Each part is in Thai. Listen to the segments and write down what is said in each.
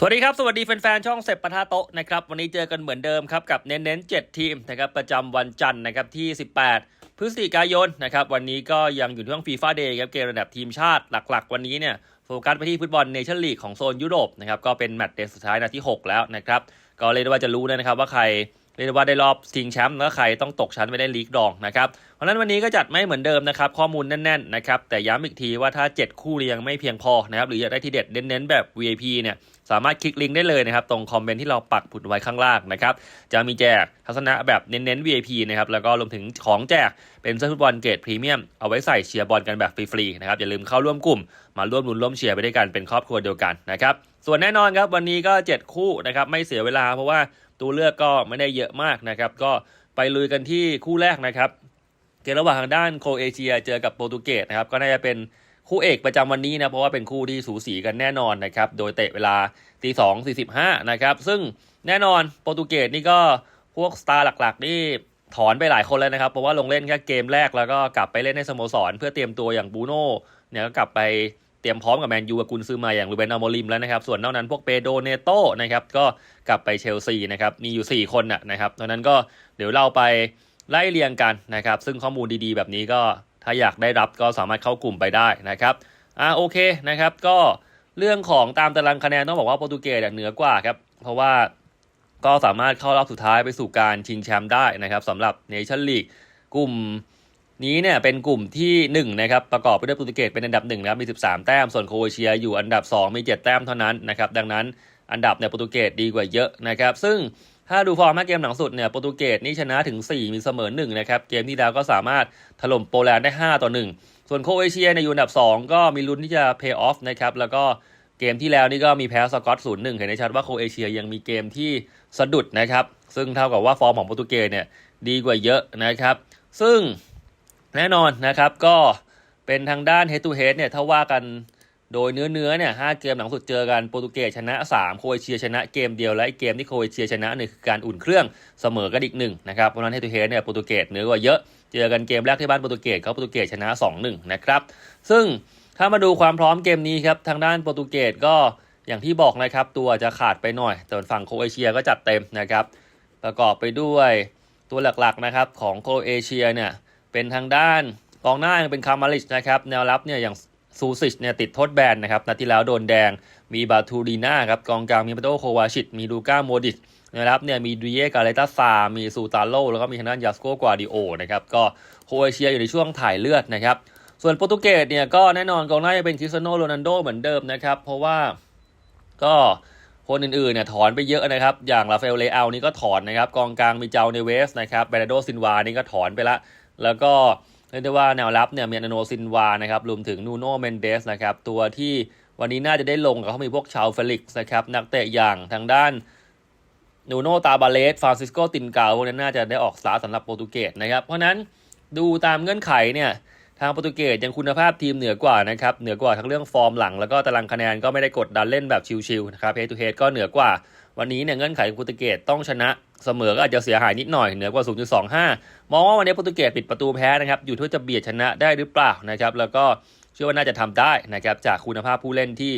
สวัสดีครับ สวัสดีแฟนๆ ช่องเสพปะทะโต๊ะนะครับ วันนี้เจอกันเหมือนเดิมครับ กับเน้นๆ 7 ทีมนะครับประจำวันจันทร์นะครับที่ 18 พฤศจิกายนนะครับ วันนี้ก็ยังอยู่ที่ช่วงฟีฟ่าเดย์ครับ เกมระดับทีมชาติหลักๆ วันนี้เนี่ยโฟกัสไปที่ฟุตบอลเนชั่นลีกของโซนยุโรปนะครับ ก็เป็นแมตช์เดย์สุดท้ายนาที่ 6 แล้วนะครับ ก็เลยกได้ว่าจะรู้นะครับว่าใครเรียกได้ว่าได้รอบชิงแชมป์แล้วใครต้องตกชั้นไปได้ลีกรองนะครับเพราะฉะนั้นวันนี้ก็จัดไม่เหมือนเดิมนะครับข้อมูลแน่นๆนะครับแต่ย้ำอีกทีว่าถ้า 7 คู่เรียงไม่เพียงพอนะครับหรืออยากได้ทีเด็ดเน้นๆแบบ VIP เนี่ย สามารถคลิกลิงก์ได้เลยนะครับ ตรงคอมเมนต์ที่เราปักผุดไว้ข้างล่างนะครับ จะมีแจกทัศนะแบบเน้นๆ VIP นะครับ แล้วก็รวมถึงของแจกเป็นเสื้อฟุตบอลเกรดพรีเมียม เอาไว้ใส่เชียร์บอลกันแบบฟรีๆนะครับ อย่าลืมเข้าร่วมกลุ่ม มาร่วมลุ้นร่วมเชียร์ไปด้วยกันเป็นครอบครัวเดียวกันนะครับ ส่วนแน่นอนครับวันนี้ก็ 7 คู่นะครับไม่เสียเวลา เพราะว่าตัวเลือกก็ไม่ได้เยอะมากนะครับก็ไปลุยกันที่คู่แรกนะครับเกมระหว่างทางด้านโคเอเชียเจอกับโปรตุเกสนะครับก็น่าจะเป็น คู่เอกประจำวันนี้นะเพราะว่าเป็นคู่ที่สูสีกันแน่นอนนะครับโดยเตะเวลาตีสองสี่สิบห้านะครับซึ่งแน่นอนโปรตุเกสนี่ก็พวกสตาร์หลักๆนี่ถอนไปหลายคนแล้วนะครับ เพราะว่าลงเล่นแค่เกมแรกแล้วก็กลับไปเล่นในสโมสร เพื่อเตรียมตัวอย่างบูโน่เนี่ยก็กลับไปเตรียมพร้อมกับแมนยูกับกุนซือมาอย่างลูเบนอโมริมแล้วนะครับ ส่วนนอกนั้นพวกเปโดเนโตนะครับก็กลับไปเชลซีนะครับมีอยู่ 4 คนนะนะครับดังนั้นก็เดี๋ยวเราไปไล่เรียงกันนะครับ ซึ่งข้อมูลดีๆ แบบนี้ก็ ถ้าอยากได้รับก็สามารถเข้ากลุ่มไปได้นะครับอ่าโอเคนะครับ ก็เรื่องของตามตารางคะแนนต้องบอกว่าโปรตุเกสเหนือกว่าครับ เพราะว่าก็สามารถเข้ารอบสุดท้ายไปสู่การชิงแชมป์ได้นะครับสำหรับเนชั่นลีกกลุ่มนี้เนี่ยเป็นกลุ่มที่1นะครับประกอบไปด้วยโปรตุเกสเป็นอันดับ1นะครับมี 13 แต้ม ส่วนโครเอเชียอยู่อันดับ 2 มี 7 แต้มเท่านั้นนะครับดังนั้นอันดับเนี่ยโปรตุเกสดีกว่าเยอะนะครับ ซึ่ง ถ้าดูฟอร์มห้าเกมหลังสุดเนี่ยโปรตุเกสนี่ชนะถึง 4 มีเสมอ1นะครับ เกมที่แล้วก็สามารถถล่มโปแลนด์ได้ 5 ต่อ 1 ส่วนโคเอเชียในยอยู่อันดับ 2 ก็มีลุ้นที่จะเพย์ออฟนะครับ แล้วก็เกมที่แล้วนี่ก็มีแพ้สกอตศูนย์หนึ่งเห็นได้ชัดว่าโคเอเชียยังมีเกมที่สะดุดนะครับ ซึ่งเท่ากับว่าฟอร์มของโปรตุเกสเนี่ยดีกว่าเยอะนะครับ ซึ่งแน่นอนนะครับก็เป็นทางด้าน head to h e a เนี่ยถ้าว่ากัน โดยเนื้อเนื้อเนี่ยห้าเกมหลังสุดเจอกันโปรตุเกสชนะ 3 โครเอเชียชนะเกมเดียวและเกมที่โครเอเชียชนะเนี่ยคือการอุ่นเครื่องเสมอกันอีกหนึ่งนะครับเพราะนั้นเฮตุเฮดเนี่ยโปรตุเกสเหนือกว่าเยอะเจอกันเกมแรกที่บ้านโปรตุเกสเขาโปรตุเกสชนะ 2-1 นะครับซึ่งถ้ามาดูความพร้อมเกมนี้ครับทางด้านโปรตุเกสก็อย่างที่บอกนะครับตัวจะขาดไปหน่อยแต่ฝั่งโครเอเชียก็จัดเต็มนะครับประกอบไปด้วยตัวหลักๆนะครับของโครเอเชียเนี่ยเป็นทางด้านกองหน้ายังเป็นคาร์มาริชนะครับแนวรับเนี่ยอย่าง ซูซิชเนี่ยติดโทษแบนนะครับนัดที่แล้วโดนแดงมีบาทูรีนาครับกองกลางมีเปโตโควาชิตมีลูก้าโมดิชนะครับเนี่ยมีดูเยกาเลตาซา มีซูตาโลแล้วก็มีทางด้านยาสโกกวาดิโอนะครับก็โคเอเชียอยู่ในช่วงถ่ายเลือดนะครับส่วนโปรตุเกสเนี่ยก็แน่นอนกองหน้าจะเป็นคริสเตียโนโรนัลโดเหมือนเดิมนะครับเพราะว่าก็คนอื่นๆเนี่ยถอนไปเยอะนะครับ อย่างราฟาเอลเลอานี่ก็ถอนนะครับ กองกลางมีเจ้าเนเวสนะครับเบรโดซินวานี่ก็ถอนไปละ แล้วก็ เรียกได้ว่าแนวรับเนี่ยมีอนาโนซินวานะครับรวมถึงนูโนเมนเดสนะครับตัวที่วันนี้น่าจะได้ลงกับเขามีพวกชาวเฟลิกซ์นะครับนักเตะอย่างทางด้านนูโนตาบาเลสฟรานซิสโกตินกาพวกนั้นน่าจะได้ออกสตาร์สำหรับโปรตุเกสนะครับเพราะนั้นดูตามเงื่อนไขเนี่ยทางโปรตุเกสยังคุณภาพทีมเหนือกว่านะครับเหนือกว่าทั้งเรื่องฟอร์มหลังแล้วก็ตารางคะแนนก็ไม่ได้กดดันเล่นแบบชิลๆนะครับเฮทูเฮดก็เหนือกว่า วันนี้เนี่ยเงื่อนไขของโปรตุเกสต้องชนะ เสมอก็อาจจะเสียหายนิดหน่อยเหนือกว่า 0.25 มองว่าวันนี้โปรตุเกสปิดประตูแพ้นะครับอยู่ที่จะเบียดชนะได้หรือเปล่านะครับแล้วก็เชื่อว่าน่าจะทำได้นะครับจากคุณภาพผู้เล่นที่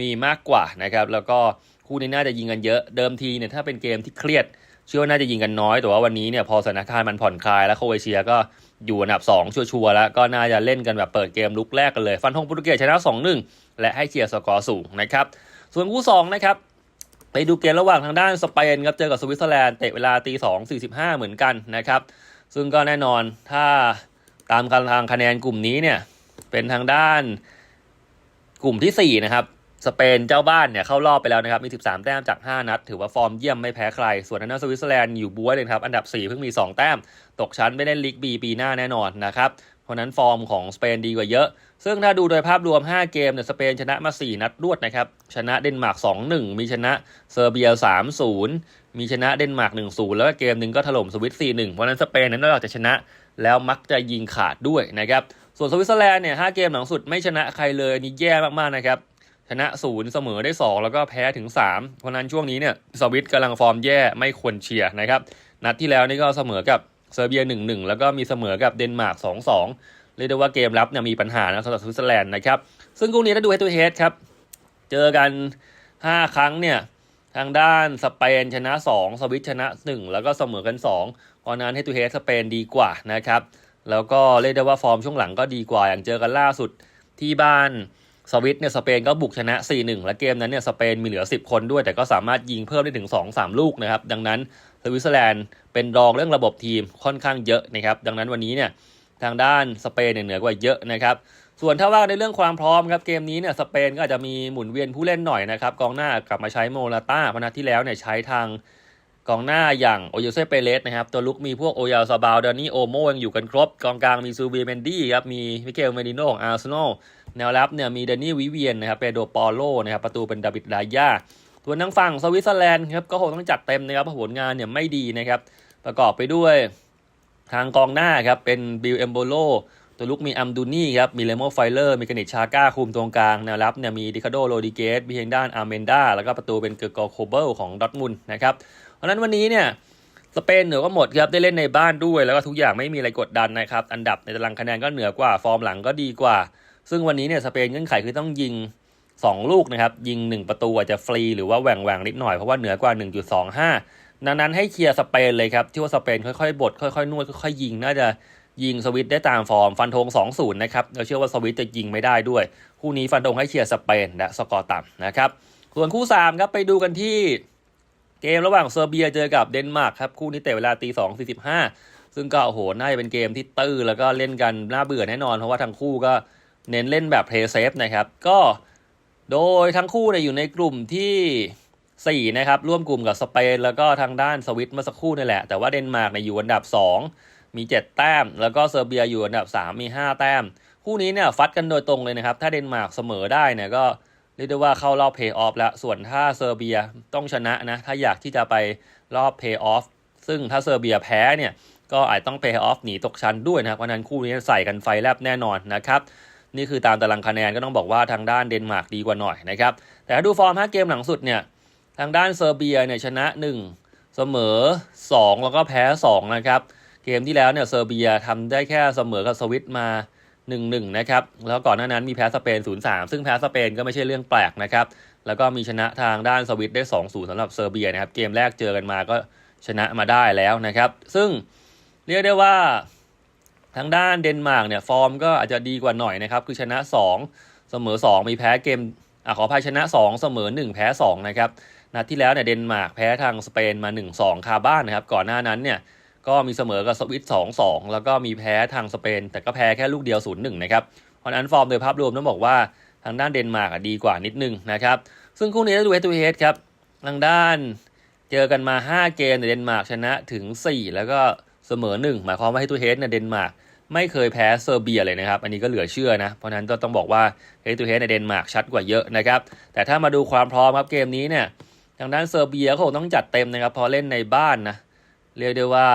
มีมากกว่านะครับแล้วก็คู่นี้น่าจะยิงกันเยอะเดิมทีเนี่ยถ้าเป็นเกมที่เครียด เชื่อว่าน่าจะยิงกันน้อยแต่ว่าวันนี้เนี่ยพอสถานการณ์มันผ่อนคลายแล้วโครเอเชียก็อยู่อันดับ 2 ชัวร์ๆแล้วก็น่าจะเล่นกันแบบเปิดเกมลุกแรกกันเลย ฟันธงโปรตุเกสชนะ 2-1 และให้เชียร์สกอร์สูงนะครับส่วนคู่2นะครับ ไปดูเกมระหว่างทางด้านสเปนครับเจอกับสวิตเซอร์แลนด์เตะเวลาตีสองสี่สิบห้าเหมือนกันนะครับ ซึ่งก็แน่นอนถ้าตามการทางคะแนนกลุ่มนี้เนี่ย เป็นทางด้านกลุ่มที่4นะครับสเปนเจ้าบ้านเนี่ยเข้ารอบไปแล้วนะครับมี 13 แต้มจาก 5 นัด ถือว่าฟอร์มเยี่ยมไม่แพ้ใคร ส่วนทางด้านสวิตเซอร์แลนด์อยู่บัวเลยครับ อันดับ 4 เพิ่งมี 2 แต้ม ตกชั้นไม่ได้ลีกบีปีหน้าแน่นอนนะครับ เพราะนั้นฟอร์มของสเปนดีกว่าเยอะ ซึ่งถ้าดูโดยภาพรวม 5 เกมเนี่ยสเปนชนะมา 4 นัดรวดนะครับ ชนะเดนมาร์ก 2-1 มีชนะเซอร์เบีย 3-0 มีชนะเดนมาร์ก 1-0 แล้วก็เกมหนึ่งก็ถล่มสวิตซ์ 4-1 เพราะนั้นสเปนนั้นนอกจากจะชนะแล้วมักจะยิงขาดด้วยนะครับ ส่วนสวิตเซอร์แลนด์เนี่ย 5 เกมหลังสุดไม่ชนะใครเลยนนี้แย่มากๆนะครับ ชนะศูนย์เสมอได้ 2 แล้วก็แพ้ถึง 3 เพราะนั้นช่วงนี้เนี่ยสวิตกำลังฟอร์มแย่ไม่ควรเชียร์นะครับ นัดที่แล้วนี่ก็เสมอกับ เซอร์เบีย 1-1 แล้วก็มีเสมอกับเดนมาร์ก 2-2 เรียกได้ว่าเกมรับเนี่ยมีปัญหานะสำหรับสวิตเซอร์แลนด์นะครับ ซึ่งคู่นี้ถ้าดู head to head ครับ เจอกัน 5 ครั้งเนี่ย ทางด้านสเปนชนะ 2 สวิตชนะ 1 แล้วก็เสมอกัน2เพราะนั้นให้ตูเฮดสเปนดีกว่านะครับ แล้วก็เรียกได้ว่าฟอร์มช่วงหลังก็ดีกว่าอย่างเจอกันล่าสุดที่บ้านสวิตเนี่ยสเปนก็บุกชนะ 4-1 และเกมนั้นเนี่ยสเปนมีเหลือ 10 คนด้วย แต่ก็สามารถยิงเพิ่มได้ถึง 2-3 ลูกนะครับ ดังนั้น สวิตเซอร์แลนด์เป็นรองเรื่องระบบทีมค่อนข้างเยอะนะครับ ดังนั้นวันนี้เนี่ยทางด้านสเปนเนี่ยเหนือกว่าเยอะนะครับ ส่วนถ้าว่าในเรื่องความพร้อมครับเกมนี้เนี่ยสเปนก็อาจจะมีหมุนเวียนผู้เล่นหน่อยนะครับกองหน้ากลับมาใช้โมลาต้าพนัดที่แล้วเนี่ยใช้ทางกองหน้าอย่างโอโยเซเปเรสนะครับ ตัวลุกมีพวกโอยาซาบาลดานี่โอโมยังอยู่กันครบ กองกลางมีซูบีเมนดี้ครับมีมิเกลเมดิโนของอาร์เซนอลแนวรับเนี่ยมีเดนนี่วิเวียนนะครับเปโดปอโลนะครับประตูเป็นดาบิดดายา ตัวนทางฝั่งสวิตเซอร์แลนด์ครับก็คงต้องจัดเต็มนะครับผลงานเนี่ยไม่ดีนะครับ ประกอบไปด้วยทางกองหน้าครับเป็นบิลเอมโบโลตัวลุกมีอัมดูนี่ครับมีเลโมไฟเลอร์มีกานิชชาก้าคุมตรงกลางแนวรับเนี่ยมีดิคาโดโรดิเกสมีทางด้านอาร์เมนดาแล้วก็ประตูเป็นเกอร์กอโคเบิลของดอทมุนนะครับเพราะนั้นวันนี้เนี่ยสเปนเหนือกว่าหมดครับได้เล่นในบ้านด้วย แล้วก็ทุกอย่างไม่มีอะไรกดดันนะครับ อันดับในตารางคะแนนก็เหนือกว่าฟอร์มหลังก็ดีกว่า ซึ่งวันนี้เนี่ยสเปนเงื่อนไขคือต้องยิง 2 ลูกนะครับยิง 1 ประตูอาจจะฟรีหรือว่าแหว่งแหว่งนิดหน่อยเพราะว่าเหนือกว่า 1.25 ดังนั้นให้เคลียร์สเปนเลยครับที่ว่าสเปนค่อยๆบดค่อยๆนวดค่อยๆยิงน่าจะยิงสวิตได้ตามฟอร์มฟันธง2-0นะครับเราเชื่อว่าสวิตจะยิงไม่ได้ด้วย คู่นี้ฟันธงให้เชียร์สเปนและสกอร์ต่ำนะครับส่วนคู่3ครับไปดูกันที่เกมระหว่างเซอร์เบียเจอกับเดนมาร์กครับคู่นี้เตะเวลาตีสองสี่สิบห้าซึ่งก็โอ้โหน่าจะเป็นเกมที่ตื้อแล้วก็เล่นกันน่าเบื่อแน่นอนเพราะว่าทั้งคู่ก็เน้นเล่นแบบเพลย์เซฟนะครับก็ โดยทั้งคู่เนี่ยอยู่ในกลุ่มที่4นะครับร่วมกลุ่มกับสเปนแล้วก็ทางด้านสวิตเมื่อสักครู่นี่แหละ แต่ว่าเดนมาร์กเนี่ยอยู่อันดับ 2 มี 7 แต้ม แล้วก็เซอร์เบียอยู่อันดับ 3 มี 5 แต้ม คู่นี้เนี่ยฟัดกันโดยตรงเลยนะครับ ถ้าเดนมาร์กเสมอได้เนี่ยก็เรียกได้ว่าเข้ารอบเพย์ออฟแล้ว ส่วนถ้าเซอร์เบียต้องชนะนะ ถ้าอยากที่จะไปรอบเพย์ออฟ ซึ่งถ้าเซอร์เบียแพ้เนี่ย ก็อาจต้องเพย์ออฟหนีตกชั้นด้วยนะครับเพราะนั้นคู่นี้ใส่กันไฟแลบแน่นอนนะครับ นี่คือตามตารางคะแนนก็ต้องบอกว่าทางด้านเดนมาร์กดีกว่าหน่อยนะครับ แต่ถ้าดูฟอร์ม 5 เกมหลังสุดเนี่ย ทางด้านเซอร์เบียเนี่ยชนะ 1 เสมอ 2 แล้วก็แพ้ 2 นะครับ เกมที่แล้วเนี่ยเซอร์เบียทำได้แค่เสมอกับสวิตมา 1-1 นะครับ แล้วก่อนหน้านั้นมีแพ้สเปน 0-3 ซึ่งแพ้สเปนก็ไม่ใช่เรื่องแปลกนะครับ แล้วก็มีชนะทางด้านสวิตได้ 2-0สำหรับเซอร์เบียนะครับ เกมแรกเจอกันมาก็ชนะมาได้แล้วนะครับ ซึ่งเรียกได้ว่า ทางด้านเดนมาร์กเนี่ยฟอร์มก็อาจจะดีกว่าหน่อยนะครับคือชนะ 2 เสมอ 2 มีแพ้เกมอะขออภัยชนะ 2 เสมอ 1 แพ้ 2 นะครับนัดที่แล้วเนี่ยเดนมาร์กแพ้ทางสเปนมา 1-2 คาบ้านนะครับ ก่อนหน้านั้นเนี่ยก็มีเสมอกับสวิต2-2แล้วก็มีแพ้ทางสเปน แต่ก็แพ้แค่ลูกเดียว0-1นะครับเพราะนั้นฟอร์มโดยภาพรวมต้องบอกว่าทางด้านเดนมาร์กดีกว่านิดนึงนะครับ ซึ่งคู่นี้ถ้าดูเฮดทูเฮดครับทางด้านเจอกันมา 5 เกมเนี่ยเดนมาร์กชนะถึง 4 แล้วก็เสมอ 1 หมายความว่าเฮดทูเฮดเนี่ยเดนมาร์ก ไม่เคยแพ้เซอร์เบียเลยนะครับ อันนี้ก็เหลือเชื่อนะ เพราะนั้นก็ต้องบอกว่าเฮดทูเฮดในเดนมาร์กชัดกว่าเยอะนะครับ แต่ถ้ามาดูความพร้อมครับเกมนี้เนี่ย ทางด้านเซอร์เบียก็คงต้องจัดเต็มนะครับ พอเล่นในบ้านนะ เรียกได้ว่า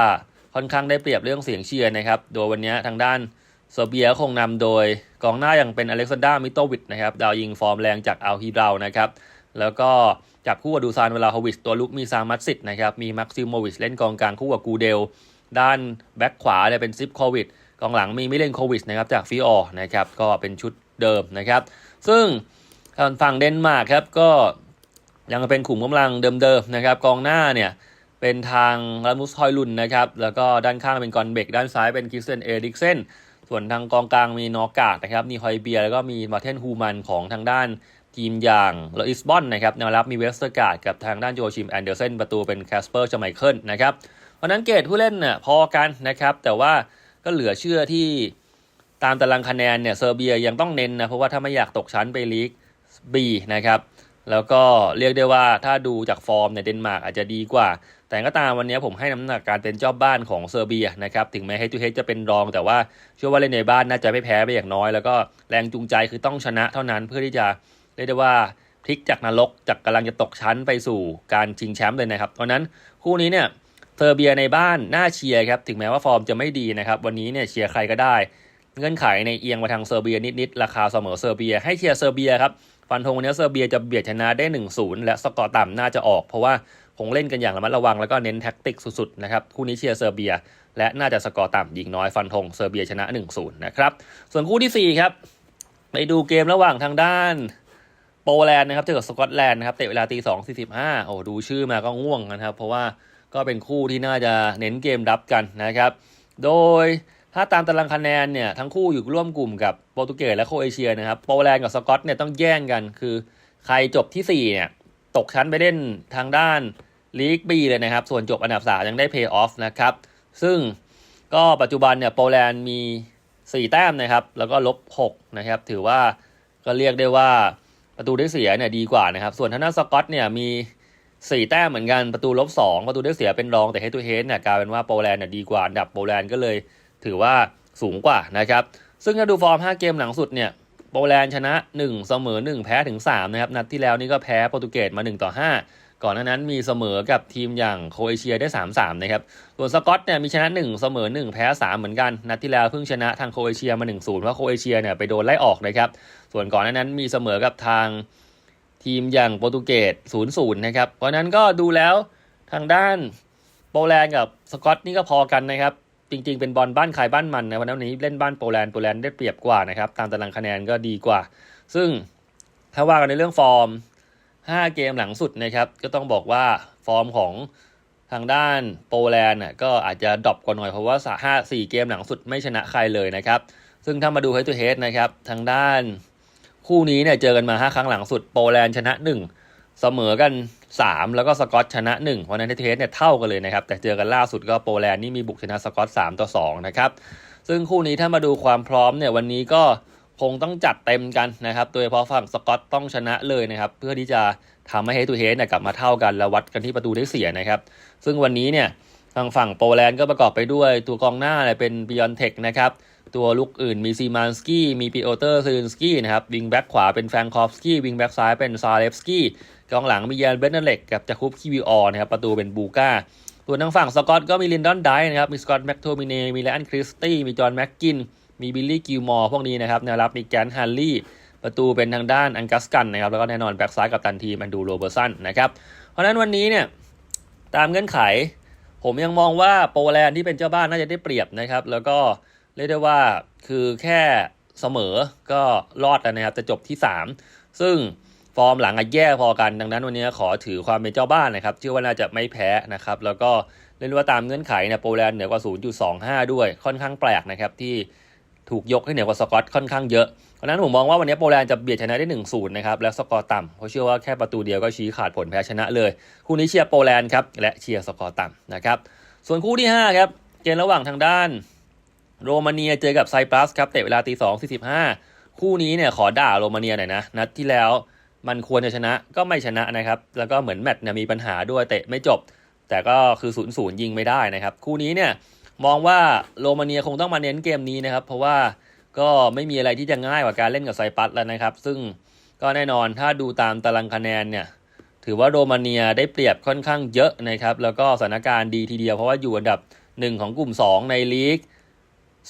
ค่อนข้างได้เปรียบเรื่องเสียงเชียร์นะครับ โดยวันนี้ทางด้านเซอร์เบียคงนำโดยกองหน้าอย่างเป็นอเล็กซานดรามิโตวิชนะครับ ดาวยิงฟอร์มแรงจากอัลฮีเรานะครับ แล้วก็จับคู่กับดูซานเวลาฮวิชตัวลุกมีซามัตสิตนะครับ มีมักซิโมวิชเล่นกองกลางคู่กับกูเดล ด้านแบ็คขวาเนี่ยเป็นซิปโควิด กองหลังมีมิเลนโควิชนะครับจากฟิออร์นะครับก็เป็นชุดเดิมนะครับ ซึ่งทางฝั่งเดนมาร์กครับก็ยังเป็นขุมกำลังเดิมๆนะครับ กองหน้าเนี่ยเป็นทางลามุสฮอยลุนนะครับ แล้วก็ด้านข้างเป็นกอนเบก ด้านซ้ายเป็นคิสเซนเอริกเซนส่วนทางกองกลางมีนอกาดนะครับมีฮอยเบียแล้วก็มีมาเทนฮูมันของทางด้านทีมอย่างลอิสบอนนะครับแนวรับมีเวสเตอร์การ์ดกับทางด้านโจชิมแอนเดอร์เซนประตูเป็นแคสเปอร์จาไมเคิลนะครับเพราะนั้นเกรดผู้เล่นเนี่ยพอกันนะครับ แต่ว่า ก็เหลือเชื่อที่ตามตารางคะแนนเนี่ยเซอร์เบียยังต้องเน้นนะเพราะว่าถ้าไม่อยากตกชั้นไปลีก B นะครับแล้วก็เรียกได้ว่าถ้าดูจากฟอร์มเนี่ยเดนมาร์กอาจจะดีกว่า แต่ก็ตามวันนี้ผมให้น้ำหนักการเป็นเจ้าบ้านของเซอร์เบียนะครับถึงแม้ให้ตูเฮจะเป็นรอง แต่ว่าเชื่อว่าเล่นในบ้านน่าจะไม่แพ้ไปอย่างน้อย แล้วก็แรงจูงใจคือต้องชนะเท่านั้นเพื่อที่จะเรียกได้ว่าพลิกจากนรกจากกำลังจะตกชั้นไปสู่การชิงแชมป์เลยนะครับเพราะนั้นคู่นี้เนี่ย เซอร์เบียในบ้านน่าเชียร์ครับถึงแม้ว่าฟอร์มจะไม่ดีนะครับวันนี้เนี่ยเชียร์ใครก็ได้ เงื่อนไขในเอียงมาทางเซอร์เบียนิดๆราคาเสมอเซอร์เบีย ให้เชียร์เซอร์เบียครับฟันธงวันนี้เซอร์เบียจะเบียดชนะได้ 1-0 และสกอร์ต่ำน่าจะออก เพราะว่าคงเล่นกันอย่างระมัดระวังแล้วก็เน้นแท็กติกสุดๆนะครับคู่นี้เชียร์เซอร์เบีย และน่าจะสกอร์ต่ำยิงน้อยฟันธงเซอร์เบียชนะ 1-0 นะครับส่วนคู่ที่4ครับไปดูเกมระหว่างทางด้านโปแลนด์นะครับเจอกับสกอตแลนด์นะครับเตะเวลาตีสองสี่สิบห้าโอ้ดูชื่อมาก็ง่วงนะครับ เพราะว่า ก็เป็นคู่ที่น่าจะเน้นเกมรับกันนะครับ โดยถ้าตามตารางคะแนนเนี่ยทั้งคู่อยู่ร่วมกลุ่มกับโปรตุเกสและโครเอเชียนะครับโปแลนด์กับสกอตเนี่ยต้องแย่งกัน คือใครจบที่4เนี่ยตกชั้นไปเล่นทางด้านลีกบีเลยนะครับ ส่วนจบอันดับ3ยังได้เพย์ออฟนะครับ ซึ่งก็ปัจจุบันเนี่ยโปแลนด์มี 4 แต้มนะครับ แล้วก็ลบ6นะครับ ถือว่าก็เรียกได้ว่าประตูได้เสียเนี่ยดีกว่านะครับ ส่วนทางด้านสกอตเนี่ยมี 4แต้มเหมือนกันประตูลบ2ประตูได้เสียเป็นรองแต่เฮตูเฮดเนี่ยกลายเป็นว่าโปแลนด์เนี่ยดีกว่าอันดับโปแลนด์ก็เลยถือว่าสูงกว่านะครับ ซึ่งถ้าดูฟอร์ม 5 เกมหลังสุดเนี่ยโปแลนด์ชนะ 1 เสมอ 1 แพ้ถึง 3 นะครับ นัดที่แล้วนี่ก็แพ้โปรตุเกสมา 1 ต่อ 5 ก่อนหน้านั้นมีเสมอกับทีมอย่างโคเอเชียได้ 3-3 นะครับ ส่วนสกอตเนี่ยมีชนะ 1 เสมอ 1 แพ้ 3 เหมือนกัน นัดที่แล้วเพิ่งชนะทางโคเอเชียมา 1-0เพราะโคเอเชียเนี่ยไปโดนไล่ออกนะครับ ส่วนก่อนหน้านั้นมีเสมอกับทาง ทีมอย่างโปรตุเกส0-0นะครับ เพราะนั้นก็ดูแล้วทางด้านโปแลนด์กับสกอตนี่ก็พอกันนะครับ จริง ๆ เป็นบอลบ้านใครบ้านมันนะวันนี้เล่นบ้านโปแลนด์โปแลนด์ได้เปรียบกว่านะครับ ตามตารางคะแนนก็ดีกว่า ซึ่งถ้าว่ากันในเรื่องฟอร์ม 5 เกมหลังสุดนะครับ ก็ต้องบอกว่าฟอร์มของทางด้านโปแลนด์ก็อาจจะดรอปกว่าหน่อยเพราะว่าห้าสี่เกมหลังสุดไม่ชนะใครเลยนะครับ ซึ่งถ้ามาดู head to head นะครับทางด้าน คู่นี้เนี่ยเจอกันมา 5 ครั้งหลังสุดโปแลนด์ชนะ 1 เสมอกัน 3 แล้วก็สกอตชนะ 1 เพราะนั้น head to head เนี่ยเท่ากันเลยนะครับ แต่เจอกันล่าสุดก็โปแลนด์นี่มีบุกชนะสกอต3ต่อ2นะครับซึ่งคู่นี้ถ้ามาดูความพร้อมเนี่ยวันนี้ก็คงต้องจัดเต็มกันนะครับโดยเฉพาะฝั่งสกอตต้องชนะเลยนะครับ เพื่อที่จะทำให้เฮ d ูเฮ d เนี่ยกลับมาเท่ากันแล้ววัดกันที่ประตูได้เสียนะครับ ซึ่งวันนี้เนี่ยทางฝั่งโปแลนด์ก็ประกอบไปด้วยตัวกองหน้าเนี่ยเป็นบิยอนเทคนะครับ ตัวลุกอื่นมีซีมานสกี้มีปีโอเตอร์ซิลินสกี้นะครับวิงแบ็กขวาเป็นแฟรงคอฟสกี้วิงแบ็กซ้ายเป็นซาเลฟสกี้กองหลังมียานเบนเนเล็กกับจาคุปคิวิออนะครับประตูเป็นบูก้าส่วนทางฝั่งสกอตก็มีลินดอนไดนะครับมีสกอตแม็กโทมิเนมีแลนคริสตี้มีจอห์นแม็กกินมีบิลลี่กิลมอร์พวกนี้นะครับแนวรับมีแกนฮันลี่ประตูเป็นทางด้านอังกัสกันนะครับแล้วก็แน่นอนแบ็กซ้ายกับตันทีมแอนดูโรเบอร์สันนะครับเพราะนั้นวันนี้เนี่ยตามเงื่อนไข ผมยังมองว่าโปแลนด์ที่เป็นเจ้าบ้านน่าจะได้เปรียบนะครับแล้วก็ เรียกได้ว่าคือแค่เสมอก็รอดแล้วนะครับจะจบที่ 3 ซึ่งฟอร์มหลังอะแย่พอกันดังนั้นวันนี้ขอถือความเป็นเจ้าบ้านนะครับเชื่อว่าน่าจะไม่แพ้นะครับแล้วก็เรียกว่าตามเงื่อนไขเนี่ยโปแลนด์เหนือกว่า 0.25 ด้วยค่อนข้างแปลกนะครับที่ถูกยกให้เหนือกว่าสกอตค่อนข้างเยอะเพราะฉะนั้นผมมองว่าวันนี้โปแลนด์จะเบียดชนะได้ 1-0 นะครับ แล้วสกอร์ต่ำเพราะเชื่อว่าแค่ประตูเดียวก็ชี้ขาดผลแพ้ชนะเลย คู่นี้เชียร์โปแลนด์ครับ และเชียร์สกอร์ต่ำนะครับ ส่วนคู่ที่ 5 ครับ เกมระหว่างทางด้าน โรมาเนียเจอกับไซปรัสครับเตะเวลาตีสองสี่สิบห้าคู่นี้เนี่ยขอด่าโรมาเนียหน่อยนะ นัดที่แล้วมันควรจะชนะก็ไม่ชนะนะครับ แล้วก็เหมือนแมตช์เนี่ยมีปัญหาด้วยเตะไม่จบ แต่ก็คือศูนย์ศูนย์ยิงไม่ได้นะครับ คู่นี้เนี่ยมองว่าโรมาเนียคงต้องมาเน้นเกมนี้นะครับ เพราะว่าก็ไม่มีอะไรที่จะง่ายกว่าการเล่นกับไซปรัสแล้วนะครับ ซึ่งก็แน่นอนถ้าดูตามตารางคะแนนเนี่ยถือว่าโรมาเนียได้เปรียบค่อนข้างเยอะนะครับ แล้วก็สถานการณ์ดีทีเดียวเพราะว่าอยู่อันดับ 1 ของกลุ่ม 2 ในลีก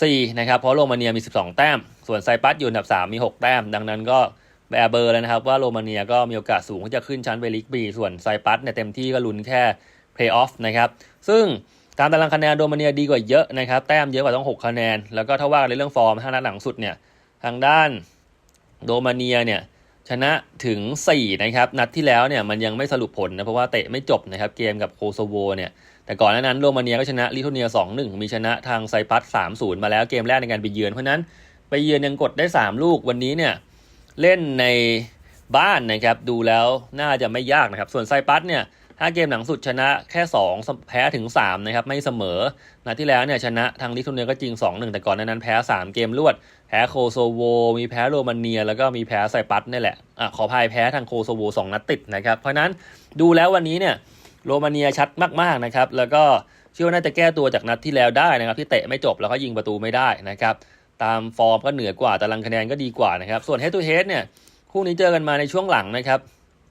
4นะครับเพราะโรมาเนียมี 12 แต้ม ส่วนไซปรัสอยู่อันดับ 3 มี 6 แต้ม ดังนั้นก็แบเบอร์แล้วนะครับ ว่าโรมาเนียก็มีโอกาสสูงที่จะขึ้นชั้นไปลีก B ส่วนไซปรัสเนี่ยเต็มที่ก็ลุ้นแค่เพลย์ออฟนะครับซึ่งตามตารางคะแนนโรมาเนียดีกว่าเยอะนะครับแต้มเยอะกว่าต้อง 6 คะแนน แล้วก็ถ้าว่าในเรื่องฟอร์มห้านัดหลังสุดเนี่ยทางด้านโรมาเนียเนี่ยชนะถึง 4 นะครับ นัดที่แล้วเนี่ยมันยังไม่สรุปผลนะ เพราะว่าเตะไม่จบนะครับ เกมกับโคโซโวเนี่ย แต่ก่อนหน้านั้นโรมาเนียก็ชนะลิทัวเนีย 2-1 มีชนะทางไซปรัส 3-0 มาแล้วเกมแรกในการไปเยือน เพราะนั้นไปเยือนยังกดได้ 3 ลูกวันนี้เนี่ยเล่นในบ้านนะครับดูแล้วน่าจะไม่ยากนะครับ ส่วนไซปรัสเนี่ยถ้าเกมหลังสุดชนะแค่ 2 แพ้ถึง 3 นะครับ ไม่เสมอนัดที่แล้วเนี่ยชนะทางลิทัวเนียก็จริง 2-1 แต่ก่อนหน้านั้นแพ้ 3 เกมรวด แพ้โคโซโว มีแพ้โรมาเนีย แล้วก็มีแพ้ไซปรัสนี่แหละอะขอพายแพ้ทางโคโซโว 2 นัดติดนะครับ เพราะนั้นดูแล้ววันนี้เนี่ย โรมาเนียชัดมากๆนะครับแล้วก็เชื่อว่าน่าจะแก้ตัวจากนัดที่แล้วได้นะครับที่เตะไม่จบแล้วก็ยิงประตูไม่ได้นะครับตามฟอร์มก็เหนือกว่าตารางคะแนนก็ดีกว่านะครับส่วน head to head เนี่ยคู่นี้เจอกันมาในช่วงหลังนะครับ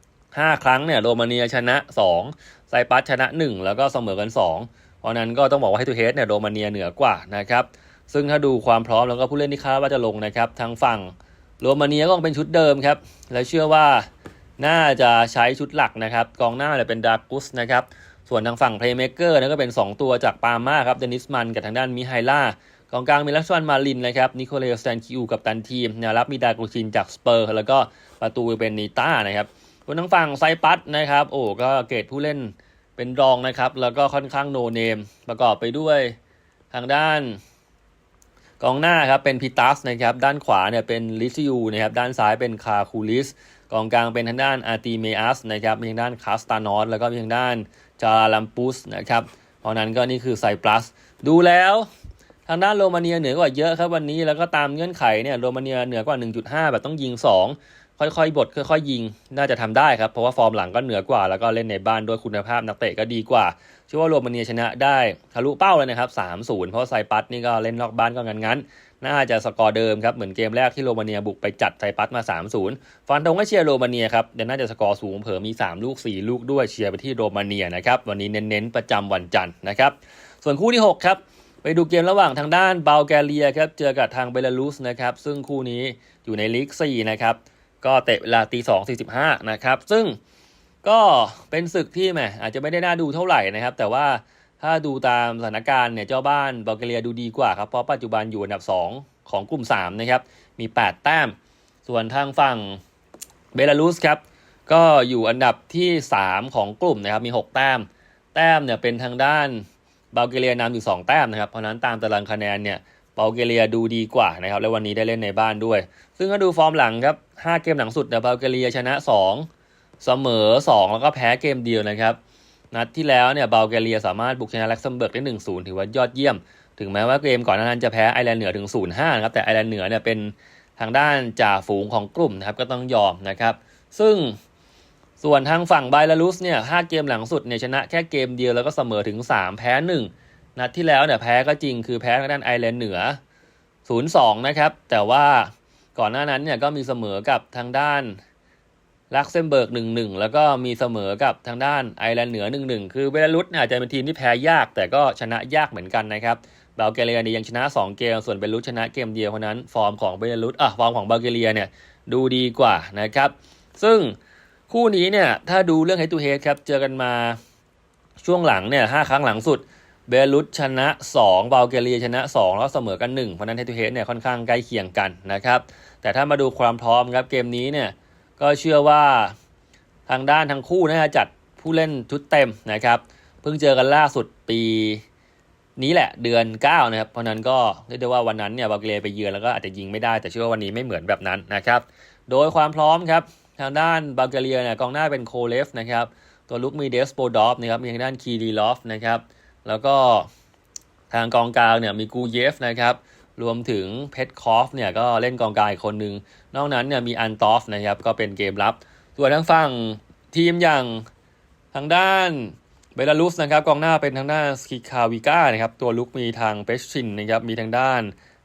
5 ครั้งเนี่ยโรมาเนียชนะ 2 ไซปรัสชนะ 1 แล้วก็เสมอกัน 2 เพราะนั้นก็ต้องบอกว่า head to head เนี่ยโรมาเนียเหนือกว่านะครับซึ่งถ้าดูความพร้อมแล้วก็ผู้เล่นที่คาดว่าจะลงนะครับทางฝั่งโรมาเนียก็เป็นชุดเดิมครับและเชื่อว่า น่าจะใช้ชุดหลักนะครับ กองหน้าเนี่ยเป็นดาร์กุสนะครับ ส่วนทางฝั่งเพลย์เม k เกอร์นั่นก็เป็น 2 ตัวจากปาล์มาครับเดนิสมันกับทางด้านมิไฮล่ากองกลางมีลักษวันมาลินนะครับนิโคเลสแตนคิวกับตันทีมแนวรับมีดากูชินจากสเปอร์ แล้วก็ประตูเป็นนีต้านะครับบนทางฝั่งไซปัสนะครับ โอ้ก็เกรดผู้เล่นเป็นรองนะครับ แล้วก็ค่อนข้างโนเนม ประกอบไปด้วยทางด้านกองหน้าครับเป็นพิตัสนะครับ ด้านขวาเนี่ยเป็นลิซิยูนะครับ ด้านซ้ายเป็นคาคูลิส กองกลางเป็นทางด้านอาร์ติเมอัสนะครับมีทางด้านคาสตานอสแล้วก็มีทางด้านจาราลัมปุสนะครับเพราะนั้นก็นี่คือไซปรัส ดูแล้วทางด้านโรมาเนียเหนือกว่าเยอะครับวันนี้แล้วก็ตามเงื่อนไขเนี่ยโรมาเนียเหนือกว่า 1.5 แบบต้องยิง 2 ค่อยๆ บดค่อยๆ ยิง น่าจะทำได้ครับ เพราะว่าฟอร์มหลังก็เหนือกว่า แล้วก็เล่นในบ้านด้วยคุณภาพนักเตะก็ดีกว่าเชื่อว่าโรมาเนียชนะได้ทะลุเป้าเลยนะครับ 3-0 เพราะไซปัสนี่ก็เล่นนอกบ้านก็งั้นๆ น่าจะสกอร์เดิมครับ เหมือนเกมแรกที่โรมาเนียบุกไปจัดไซปัสมา 3-0 ฟันธงก็เชียร์โรมาเนียครับเดี๋ยวน่าจะสกอร์สูงเผลอมี 3 ลูก 4 ลูกด้วยเชียร์ไปที่โรมาเนียนะครับวันนี้เน้นๆประจำวันจันทร์นะครับส่วนคู่ที่ 6 ครับไปดูเกมระหว่างทางด้านบัลแกเรียครับเจอกับทางเบลารุสนะครับซึ่งคู่นี้อยู่ในลีก4นะครับก็เตะเวลาตีสองสี่สิบห้านะครับซึ่งก็เป็นศึกที่แหมอาจจะไม่ได้น่าดูเท่าไหร่นะครับ แต่ว่า ถ้าดูตามสถานการณ์เนี่ยเจ้าบ้านบัลแกเรียดูดีกว่าครับเพราะปัจจุบันอยู่อันดับ 2 ของกลุ่ม3นะครับมี 8 แต้ม ส่วนทางฝั่งเบลารุสครับก็อยู่อันดับที่ 3 ของกลุ่มนะครับมี 6 แต้ม แต้มเนี่ยเป็นทางด้านบัลแกเรียนำอยู่ 2 แต้มนะครับ เพราะนั้นตามตารางคะแนนเนี่ยบัลแกเรียดูดีกว่านะครับและวันนี้ได้เล่นในบ้านด้วย ซึ่งก็ดูฟอร์มหลังครับ5เกมหลังสุดเนี่ยบัลแกเรียชนะ 2 เสมอ 2 แล้วก็แพ้เกมเดียวนะครับ นัดที่แล้วเนี่ยบัลแกเรียสามารถบุกชนะล็กซมเบิร์กได้ 1-0 ถือว่ายอดเยี่ยม ถึงแม้ว่าเกมก่อนหน้านั้นจะแพ้ไอร์แลนด์เหนือถึง 0-5 นะครับ แต่ไอร์แลนด์เหนือเนี่ยเป็นทางด้านจ่าฝูงของกลุ่มนะครับ ก็ต้องยอมนะครับ ซึ่งส่วนทางฝั่งไบลารุสเนี่ย5เกมหลังสุดเนี่ยชนะแค่เกมเดียวแล้วก็เสมอถึง 3 แพ้ 1 นัดที่แล้วเนี่ยแพ้ก็จริงคือแพ้ทางด้านไอร์แลนด์เหนือ 0-2 นะครับ แต่ว่าก่อนหน้านั้นเนี่ยก็มีเสมอกับทางด้าน ลักเซมเบิร์ก1-1แล้วก็มีเสมอกับทางด้านไอร์แลนด์เหนือ1-1คือเบลารุสอาจจะเป็นทีมที่แพ้ยาก แต่ก็ชนะยากเหมือนกันนะครับบลแกเรียเนี่ยยังชนะ 2 เกม ส่วนเบลารุสชนะเกมเดียวเพราะนั้นฟอร์มของเบลารุสอะฟอร์มของบลแกเรียเนี่ยดูดีกว่านะครับ ซึ่งคู่นี้เนี่ยถ้าดูเรื่อง head to head ครับเจอกันมาช่วงหลังเนี่ยห้าครั้งหลังสุดเบลุสชนะ2บลแกเรียชนะ 2 แล้วเสมอกัน1เพราะนั้นเฮตูเฮดเนี่ยค่อนข้างใกล้เคียงกันนะครับแต่ถ้ามาดูความพร้อมครับเกมนี้เนี่ย ก็เชื่อว่าทางด้านทั้งคู่นะฮะจัดผู้เล่นชุดเต็มนะครับ เพิ่งเจอกันล่าสุดปีนี้แหละเดือน 9 นะครับ เพราะนั้นก็เรียกได้ว่าวันนั้นเนี่ยบัลแกเรียไปเยือนแล้วก็อาจจะยิงไม่ได้แต่เชื่อว่าวันนี้ไม่เหมือนแบบนั้นนะครับ โดยความพร้อมครับทางด้านบัลแกเรียเนี่ยกองหน้าเป็นโคเลฟนะครับ ตัวลุกมีเดสโปดอฟนะครับมีทางด้านคีดีลอฟนะครับ แล้วก็ทางกองกลางเนี่ยมีกูเยฟนะครับ รวมถึงเพชรคอฟเนี่ยก็เล่นกองกลางอีกคนนึงนอกนั้นเนี่ยมีอันตอฟนะครับก็เป็นเกมรับส่วนทางฝั่งทีมอย่างทางด้านเบลารุสนะครับกองหน้าเป็นทางด้านสกิคาวิก้านะครับตัวลุกมีทางเปชชินนะครับมีทางด้าน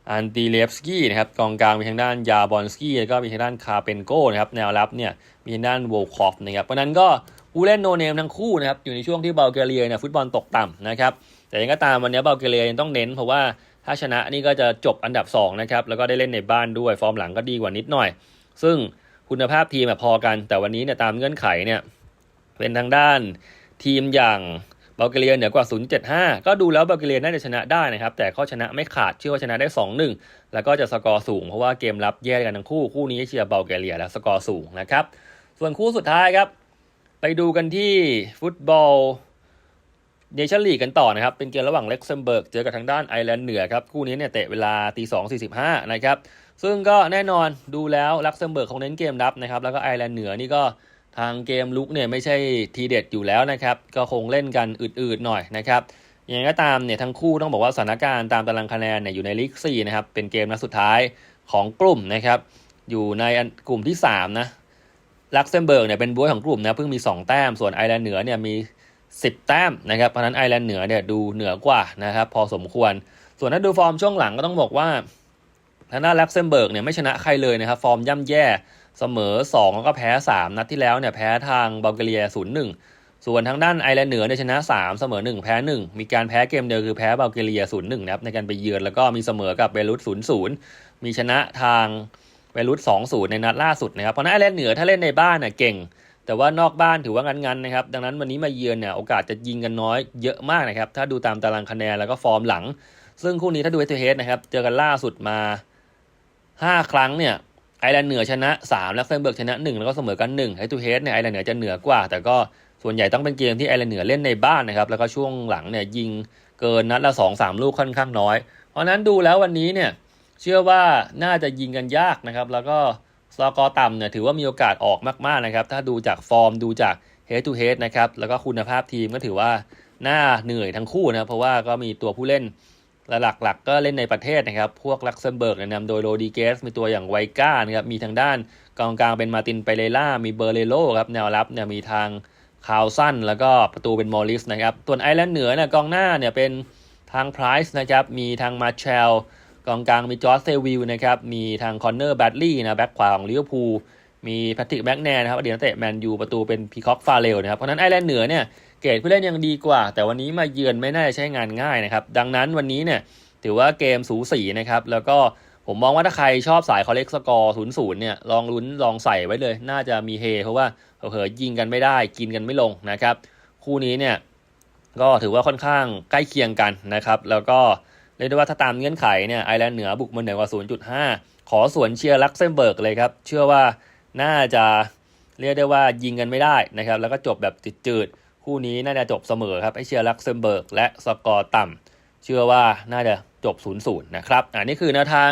อันตีเลฟสกี้นะครับกองกลางมีทางด้านยาบอนสกี้แล้วก็มีทางด้านคาเปนโกนะครับแนวรับเนี่ยมีทางด้านโวลคอฟนะครับเพราะนั้นก็ผู้เล่นโนเนมทั้งคู่นะครับอยู่ในช่วงที่เบลแกเรียเนี่ยฟุตบอลตกต่ำนะครับแต่ยังก็ตามวันนี้เบลแกเรียยังต้องเน้นเพราะว่า ถ้าชนะนี่ก็จะจบอันดับ2นะครับแล้วก็ได้เล่นในบ้านด้วยฟอร์มหลังก็ดีกว่านิดหน่อย ซึ่งคุณภาพทีมพอกัน แต่วันนี้เนี่ยตามเงื่อนไขเนี่ยเป็นทางด้านทีมอย่างเบลแกเรียเหนือกว่า 0.75 ก็ดูแล้วเบลแกเรียน่าจะชนะได้นะครับ แต่ข้อชนะไม่ขาดเชื่อว่าชนะได้ 2-1 แล้วก็จะสกอร์สูงเพราะว่าเกมรับแย่กันทั้งคู่คู่นี้เชียร์เบลแกเรียและสกอร์สูงนะครับ ส่วนคู่สุดท้ายครับ ไปดูกันที่ฟุตบอล เนชั่นลีกกันต่อนะครับ เป็นเกมระหว่างเล็กเซมเบิร์กเจอกับทางด้านไอร์แลนด์เหนือครับ คู่นี้เนี่ยเตะเวลาตีสองสี่สิบห้านะครับ ซึ่งก็แน่นอนดูแล้วลักเซมเบิร์กคงเน้นเกมรับนะครับ แล้วก็ไอร์แลนด์เหนือนี่ก็ทางเกมลุกเนี่ยไม่ใช่ทีเด็ดอยู่แล้วนะครับ ก็คงเล่นกันอืดๆหน่อยนะครับอย่างไรก็ตามเนี่ยทั้งคู่ต้องบอกว่าสถานการณ์ตามตารางคะแนนเนี่ยอยู่ในลีกสี่นะครับ เป็นเกมนัดสุดท้ายของกลุ่มนะครับ อยู่ในกลุ่มที่สามนะลักเซมเบิร์กเนี่ยเป็นบวยของกลุ่มนะเพิ่งมี 2 แต้ม ส่วนไอร์แลนด์เหนือเนี่ยมี 10 แต้มนะครับเพราะนั้นไอร์แลนด์เหนือเนี่ยดูเหนือกว่านะครับพอสมควร ส่วนถ้าดูฟอร์มช่วงหลังก็ต้องบอกว่าทางด้านลักเซมเบิร์กเนี่ยไม่ชนะใครเลยนะครับ ฟอร์มย่ำแย่เสมอ 2 แล้วก็แพ้ 3 นัดที่แล้วเนี่ยแพ้ทางบัลแกเรีย 0-1 ส่วนทางด้านไอร์แลนด์เหนือเนี่ยชนะ 3 เสมอ 1 แพ้ 1 มีการแพ้เกมเดียวคือแพ้บัลแกเรีย 0-1 นะครับในการไปเยือนแล้วก็มีเสมอกับเบลุส0-0 มีชนะทางไปรุด2-0 ในนัดล่าสุดนะครับเพราะนั้นไอร์แลนด์เหนือถ้าเล่นในบ้านน่ะเก่ง แต่ว่านอกบ้านถือว่างันๆนะครับ ดังนั้นวันนี้มาเยือนเนี่ยโอกาสจะยิงกันน้อยเยอะมากนะครับ ถ้าดูตามตารางคะแนนแล้วก็ฟอร์มหลัง ซึ่งคู่นี้ถ้าดูเฮ d เฮ a นะครับ เจอกันล่าสุดมา 5 ครั้งเนี่ยไอร์แลนด์เหนือชนะ 3 แล้วเซนเบิร์กชนะ 1 แล้วก็เสมอกัน1 Head to Head เนี่ยไอร์แลนด์เหนือจะเหนือกว่า แต่ก็ส่วนใหญ่ต้องเป็นเกมที่ไอร์แลนด์เหนือเล่นในบ้านนะครับ แล้วก็ช่วงหลังเนี่ยยิงเกินนัดละ2-3 ลูกค่อนข้างน้อย เพราะนั้นดูแล้ววันนี้เนี่ยเชื่อว่าน่าจะยิงกันยากนะครับ แล้วก็ สกอร์ต่ำเนี่ยถือว่ามีโอกาสออกมากๆนะครับ ถ้าดูจากฟอร์มดูจาก Head to Head นะครับ แล้วก็คุณภาพทีมก็ถือว่าน่าเหนื่อยทั้งคู่นะเพราะว่าก็มีตัวผู้เล่นลหลักๆก็เล่นในประเทศนะครับ พวกลักเซมเบิร์กเนี่ยนำโดยโรดิเกส มีตัวอย่างไวก้านะครับ มีทางด้านกองกลางเป็นมาตินไปเลล่า มีเบอร์เลโลครับ แนวรับเนี่ยมีทางคาวสันแล้วก็ประตูเป็นมอริสนะครับตัวนไอร์แลนด์เหนือเนี่ยกองหน้าเนี่ยเป็นทางไพรส์นะครับ มีทางมาเชล กองกลางมีจอร์จเซวิลนะครับ มีทางคอนเนอร์แบดลี่นะแบ็คขวาของลิเวอร์พูล มีแพทริกแบ็กแนนนะครับอดีตนักเตะแมนยูประตูเป็นพีคอกฟาเรลนะครับ เพราะนั้นไอร์แลนด์เหนือเนี่ยเกรดผู้เล่นยังดีกว่า แต่วันนี้มาเยือนไม่น่าจะใช้งานง่ายนะครับ ดังนั้นวันนี้เนี่ยถือว่าเกมสูสีนะครับ แล้วก็ผมมองว่าถ้าใครชอบสายคอเล็กสกอร์ศูนย์ศูนย์เนี่ยลองลุ้นลองใส่ไว้เลย น่าจะมีเฮเพราะว่าเผลอยิงกันไม่ได้กินกันไม่ลงนะครับ คู่นี้เนี่ยก็ถือว่าค่อนข้างใกล้เคียงกันนะครับ แล้วก็ รียกได้ว่าถ้าตามเงื่อนไขเนี่ยไอร์แลนด์เหนือบุกมาเหนือกว่า 0.5 ขอสวนเชียร์ลักเซมเบิร์กเลยครับ เชื่อว่าน่าจะเรียกได้ว่ายิงกันไม่ได้นะครับ แล้วก็จบแบบจืดๆ คู่นี้น่าจะจบเสมอครับไอเชียร์ลักเซมเบิร์กและสกอร์ต่ำเชื่อว่าน่าจะจบ 0 0 นะครับ อันนี้คือแนวทาง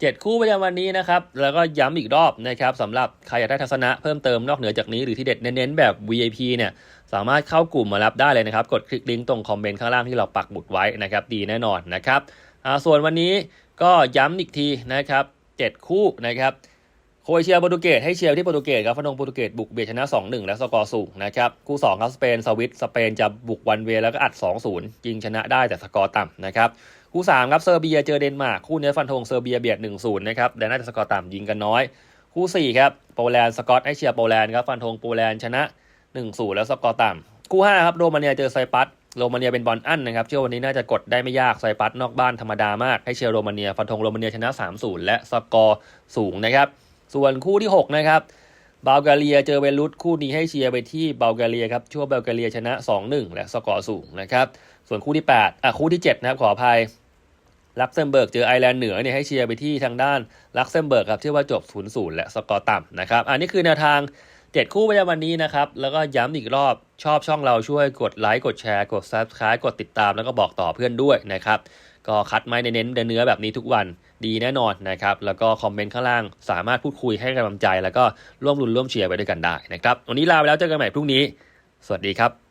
7 คู่ประจำวันนี้นะครับ แล้วก็ย้ำอีกรอบนะครับสำหรับใครอยากได้ทัศนะเพิ่มเติมนอกเหนือจากนี้หรือที่เด็ดเน้นๆแบบ VIP เนี่ยสามารถเข้ากลุ่มมารับได้เลยนะครับ กดคลิกลิงก์ตรงคอมเมนต์ข้างล่างที่เราปักหมุดไว้นะครับ ดีแน่นอนนะครับส่วนวันนี้ก็ย้ำอีกทีนะครับ 7 คู่นะครับโคเชียโปรตุเกสให้เชียร์ที่โปรตุเกสครับฟนงโปรตุเกสบุกเบียชนะ 2-1 และสกอร์สูงนะครับคู่2ครับสเปนสวิตสเปนจะบุกวันเวแล้วก็อัด 2-0 ยิงชนะได้แต่สกอร์ต่ำนะครับ คู่3ครับเซอร์เบียเจอเดนมาร์กคู่นี้ฟันธงเซอร์เบียเบียด1-0นย์นะครับแต่น่าจะสกอร์ต่ำยิงกันน้อย คู่4ครับโปแลนด์สกอตให้เชียร์โปแลนด์ครับฟันธงโปแลนด์ชนะ1-0แล้วสกอร์ต่ำคู่5ครับโรมาเนียเจอไซปัสโรมาเนียเป็นบอลอั้นนะครับเชื่อวันนี้น่าจะกดได้ไม่ยากไซปัสนอกบ้านธรรมดามากให้เชียร์โรมาเนียฟันธงโรมาเนียชนะ3-0และสกอร์สูงนะครับส่วนคู่ที่6นะครับบัลแกเรียเจอเวลุสคู่นี้ให้เชียร์ไปที่บัลแกเรียครับชั่วบัลแกเรียชนะ 2-1 และสกอร์สูงนะครับส่วนคู่ที่8อะคู่ที่7นะครับขออภัย ลักเซมเบิร์กเจอไอร์แลนด์เหนือเนี่ยให้เชียร์ไปที่ทางด้านลักเซมเบิร์กครับเชื่ว่าจบ 0-0 และสกอร์ต่ำนะครับ อันนี้คือแนวทาง7คู่ประจำวันนี้นะครับ แล้วก็ย้ำอีกรอบชอบช่องเราช่วยกดไลค์กดแชร์กด Subscribe กดติดตามแล้วก็บอกต่อเพื่อนด้วยนะครับ ก็คัดไม้เน้นเนื้อแบบนี้ทุกวันดีแน่นอนนะครับ แล้วก็คอมเมนต์ข้างล่างสามารถพูดคุยให้กำลังใจ แล้วก็ร่วมรุนร่วมเชียร์ไปด้วยกันได้นะครับวันนี้ลาไปแล้วเจอกันใหม่พรุ่งนี้ สวัสดีครับ